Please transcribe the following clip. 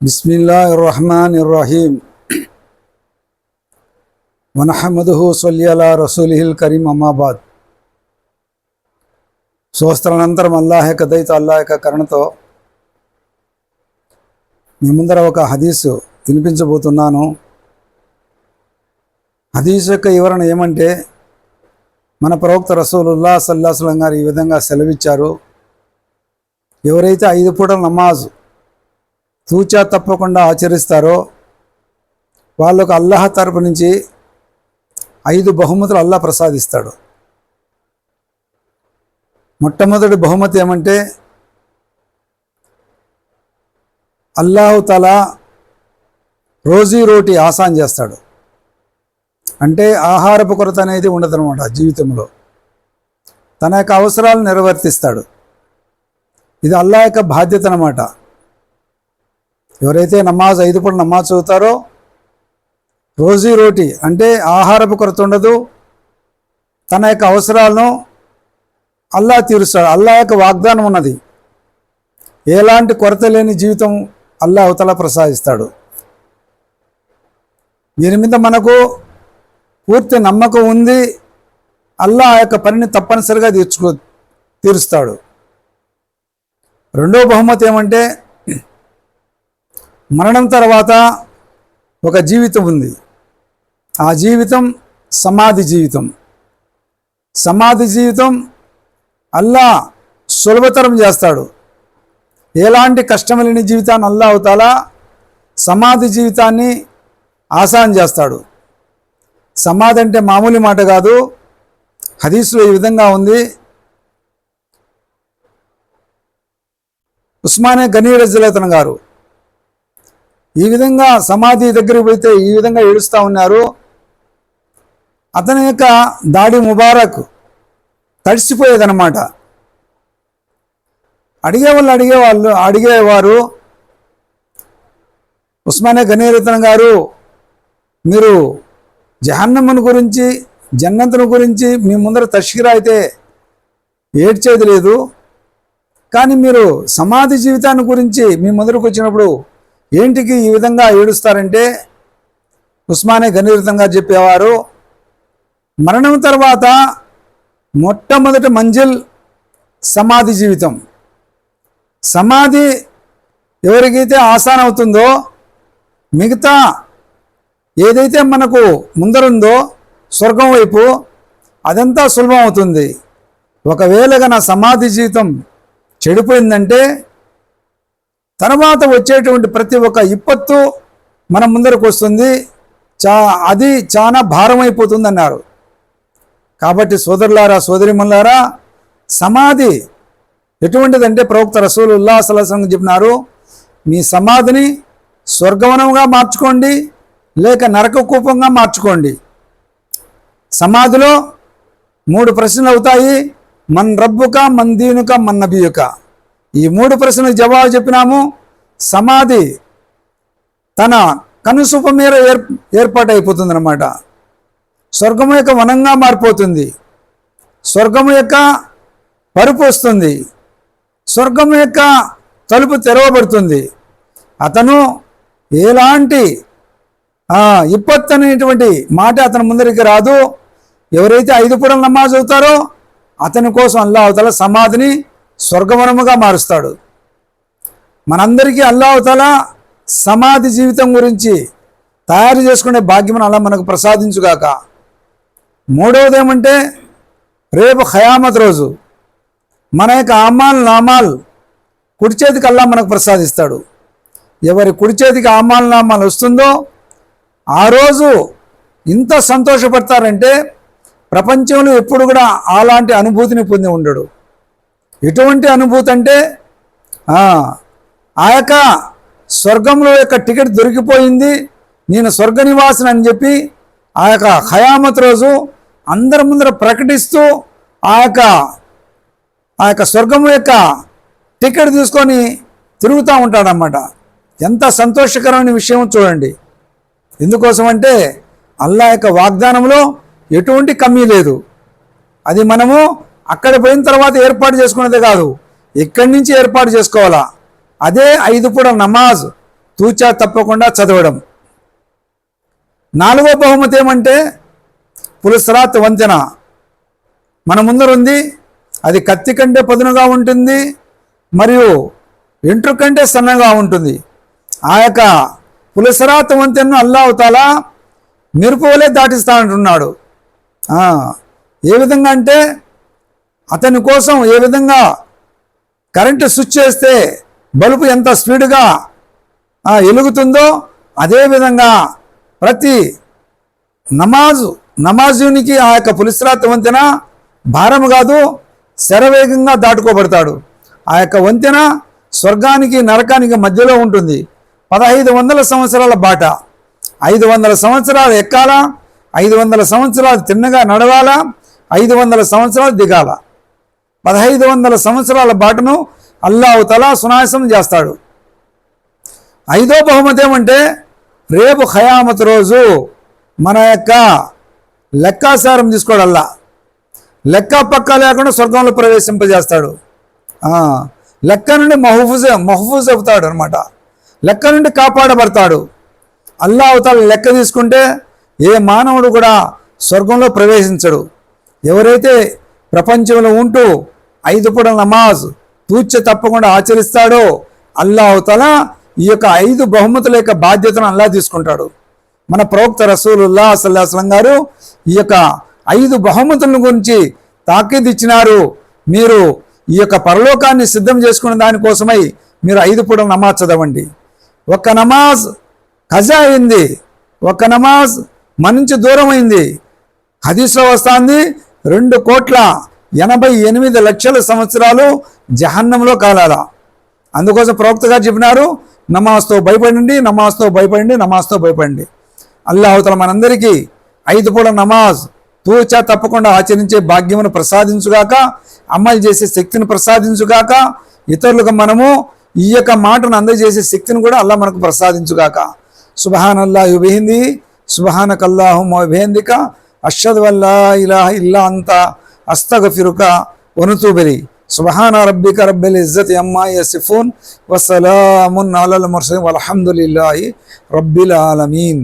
బిస్మిల్లా రహమాన్ ఇర్రహీం వనహమదుహు సొల్యలా రసూలిహిల్ కరీం అమ్మాబాద్ సంవత్సరానంతరం అల్లాహ్ యొక్క దయతో అల్లాహ్ యొక్క కరుణతో మీ ముందర ఒక హదీసు వినిపించబోతున్నాను హదీస్ యొక్క వివరణ ఏమంటే మన ప్రవక్త రసూలుల్లా సల్లాహం గారు ఈ విధంగా సెలవిచ్చారు ఎవరైతే ఐదు పూటల నమాజ్ తూచా తప్పకుండా ఆచరిస్తారో వాళ్ళకు అల్లాహ్ తరపు నుంచి ఐదు బహుమతులు అల్లాహ్ ప్రసాదిస్తాడు. మొట్టమొదటి బహుమతి ఏమంటే అల్లాహు తల రోజీ రోటీ ఆసాన్ చేస్తాడు. అంటే ఆహారపు కొరత అనేది ఉండదనమాట జీవితంలో. తన యొక్క అవసరాలు నెరవేర్తిస్తాడు. ఇది అల్లా యొక్క బాధ్యత అనమాట ఎవరైతే నమాజ్ ఐదు పూట నమాజ్ చదువుతారో రోజీ రోటీ అంటే ఆహారపు కొరత ఉండదు. తన యొక్క అవసరాలను అల్లా తీరుస్తాడు. అల్లా యొక్క వాగ్దానం ఉన్నది. ఎలాంటి కొరత లేని జీవితం అల్లా అవతల ప్రసాదిస్తాడు. దీని మీద మనకు పూర్తి నమ్మకం ఉంది. అల్లా ఆ యొక్క పనిని తప్పనిసరిగా తీర్చుకో తీరుస్తాడు. రెండో బహుమతి ఏమంటే మరణం తర్వాత ఒక జీవితం ఉంది. ఆ జీవితం సమాధి జీవితం. సమాధి జీవితం అల్లా సులభతరం చేస్తాడు. ఎలాంటి కష్టం లేని జీవితాన్ని అల్లా అవుతాలా సమాధి జీవితాన్ని ఆసాన్ చేస్తాడు. సమాధి అంటే మామూలు మాట కాదు. హదీస్లో ఈ విధంగా ఉంది. ఉస్మానే గనీ రజలేతన్ గారు ఈ విధంగా సమాధి దగ్గరికి పోతే ఈ విధంగా ఏడుస్తూ ఉన్నారు. అతని యొక్క దాడి ముబారక్ తడిసిపోయేదనమాట అడిగేవాళ్ళు అడిగేవాళ్ళు అడిగేవారు ఉస్మానే గనీరతన్ గారు మీరు జహన్నమ్మను గురించి జన్నతును గురించి మీ ముందర తష్కిరా అయితే ఏడ్చేది లేదు. కానీ మీరు సమాధి జీవితాన్ని గురించి మీ ముందరకు వచ్చినప్పుడు ఏంటికి ఈ విధంగా ఏడుస్తారంటే ఉస్మానే గనీరతన్ చెప్పేవారు మరణం తర్వాత మొట్టమొదటి మంజిల్ సమాధి జీవితం. సమాధి ఎవరికైతే ఆసాన్ అవుతుందో మిగతా ఏదైతే మనకు ముందరుందో స్వర్గం వైపు అదంతా సులభం అవుతుంది. ఒకవేళ నా సమాధి జీవితం చెడిపోయిందంటే తర్వాత వచ్చేటువంటి ప్రతి ఒక్క ఇప్పత్తు మన ముందరకు వస్తుంది. చా అది చాలా భారమైపోతుంది అన్నారు కాబట్టి సోదరులారా సోదరిమల్లారా సమాధి ఎటువంటిదంటే ప్రవక్త రసూలు ఉల్లాసలసం చెప్పినారు మీ సమాధిని స్వర్గవనంగా మార్చుకోండి లేక నరక కూపంగా మార్చుకోండి. సమాధిలో మూడు ప్రశ్నలు అవుతాయి. మన్ రబ్బుక మన్ దీనుక మన్ నబీయుక. ఈ మూడు ప్రశ్నలకు జవాబు చెప్పినాము. సమాధి తన కనుసూప మీద ఏర్ ఏర్పాటు అయిపోతుంది అనమాట స్వర్గము యొక్క వనంగా మారిపోతుంది. స్వర్గము యొక్క పరుపు వస్తుంది. స్వర్గం యొక్క తలుపు తెరవబడుతుంది. అతను ఎలాంటి ఇప్పత్తు అనేటువంటి మాట అతని ముందరికి రాదు. ఎవరైతే ఐదు పూటల నమాజ్ అవుతారో అతని కోసం అల్లా అవతల సమాధిని స్వర్గవనముగా మారుస్తాడు. మనందరికీ అల్లావతల సమాధి జీవితం గురించి తయారు చేసుకునే భాగ్యం అలా మనకు ప్రసాదించుగాక. మూడవది ఏమంటే రేపు ఖయామత్ రోజు మన యొక్క అమ్మాల్ నామాల్ కుడి చేతికి అల్లా మనకు ప్రసాదిస్తాడు. ఎవరి కుడి చేతికి అమ్మాల్ నామాల్ వస్తుందో ఆ రోజు ఇంత సంతోషపడతారంటే ప్రపంచంలో ఎప్పుడు కూడా అలాంటి అనుభూతిని పొంది ఉండడు. ఎటువంటి అనుభూతి అంటే ఆ యొక్క స్వర్గంలో యొక్క టికెట్ దొరికిపోయింది నేను స్వర్గ నివాసిని అని చెప్పి ఆ యొక్క హయామత్ రోజు అందరి ముందర ప్రకటిస్తూ ఆ యొక్క ఆ యొక్క స్వర్గం యొక్క టికెట్ తీసుకొని తిరుగుతూ ఉంటాడన్నమాట. ఎంత సంతోషకరమైన విషయం చూడండి. ఎందుకోసం అంటే అల్లా యొక్క వాగ్దానంలో ఎటువంటి కమ్మీ లేదు. అది మనము అక్కడ పోయిన తర్వాత ఏర్పాటు చేసుకునేదే కాదు ఇక్కడి నుంచి ఏర్పాటు చేసుకోవాలా? అదే ఐదు పూట నమాజ్ తూచా తప్పకుండా చదవడం. నాలుగో బహుమతి ఏమంటే పులసరాత్ వంతెన. మన ముందరుంది అది కత్తి కంటే పదునుగా ఉంటుంది మరియు వెంట్రు కంటే సన్నగా ఉంటుంది. ఆ యొక్క పులసరాత్ వంతెనను అల్లావుతాలా మెరుపు వలె దాటిస్తా అంటున్నాడు ఏ విధంగా అంటే అతని కోసం ఏ విధంగా కరెంటు స్విచ్ చేస్తే బల్బు ఎంత స్పీడ్గా ఎలుగుతుందో వెలుగుతుందో అదేవిధంగా ప్రతి నమాజు నమాజునికి ఆ యొక్క పులిస్రాత్ వంతెన భారం కాదు శరవేగంగా దాటుకోబడతాడు. ఆ యొక్క వంతెన స్వర్గానికి నరకానికి మధ్యలో ఉంటుంది. పదహైదు వందల సంవత్సరాల బాట. ఐదు వందల సంవత్సరాలు ఎక్కాలా? ఐదు వందల సంవత్సరాలు తిన్నగా నడవాలా? ఐదు వందల సంవత్సరాలు దిగాల? పదహైదు వందల సంవత్సరాల బాటను అల్లావు తలా సునాశనం చేస్తాడు. ఐదో బహుమతి ఏమంటే రేపు ఖయామత్ రోజు మన యొక్క లెక్కాసారం తీసుకోవడల్లా లెక్క పక్క లేకుండా స్వర్గంలో ప్రవేశింపజేస్తాడు. లెక్క నుండి మహఫూజ్ మహఫూజ్ అవుతాడు అనమాట లెక్క నుండి కాపాడబడతాడు. అల్లా అవతాల లెక్క తీసుకుంటే ఏ మానవుడు కూడా స్వర్గంలో ప్రవేశించడు. ఎవరైతే ప్రపంచంలో ఉంటూ ఐదు పూట నమాజ్ తూచ తప్పకుండా ఆచరిస్తాడో అల్లాహతల ఈ యొక్క ఐదు బహుమతుల యొక్క బాధ్యతను అల్లా తీసుకుంటాడు. మన ప్రవక్త రసూలుల్లా సల్లాహం గారు ఈ యొక్క ఐదు బహుమతుల గురించి తాకీదు ఇచ్చినారు. మీరు ఈ యొక్క పరలోకాన్ని సిద్ధం చేసుకున్న దానికోసమై మీరు ఐదు పూట నమాజ్ చదవండి. ఒక నమాజ్ ఖజా అయింది. ఒక నమాజ్ మన నుంచి దూరం అయింది. హదీస్లో వస్తుంది రెండు కోట్ల ఎనభై ఎనిమిది లక్షల సంవత్సరాలు జహన్నంలో కాలాల. అందుకోసం ప్రవక్త గారు చెప్పినారు నమాజ్తో భయపడండి నమాజ్తో భయపడండి నమాజ్తో భయపడండి. అల్లాహతల మనందరికీ ఐదు పూట నమాజ్ తూచా తప్పకుండా ఆచరించే భాగ్యమును ప్రసాదించుగాక అమలు చేసే శక్తిని ప్రసాదించుగాక ఇతరులకు మనము ఈ యొక్క మాటను అందజేసే శక్తిని కూడా అల్లా మనకు ప్రసాదించుగాక. సుబహాన్ అల్లా యుబిహింది సుబహానకల్లాహు మొబేందిక అషద్ వల్లా ఇలా ఇల్లా అంతా. আস্তাগফিরুকা ونتوب إليه سبحان ربك رب العزة عما يصفون وسلام على المرسلين والحمد لله رب العالمين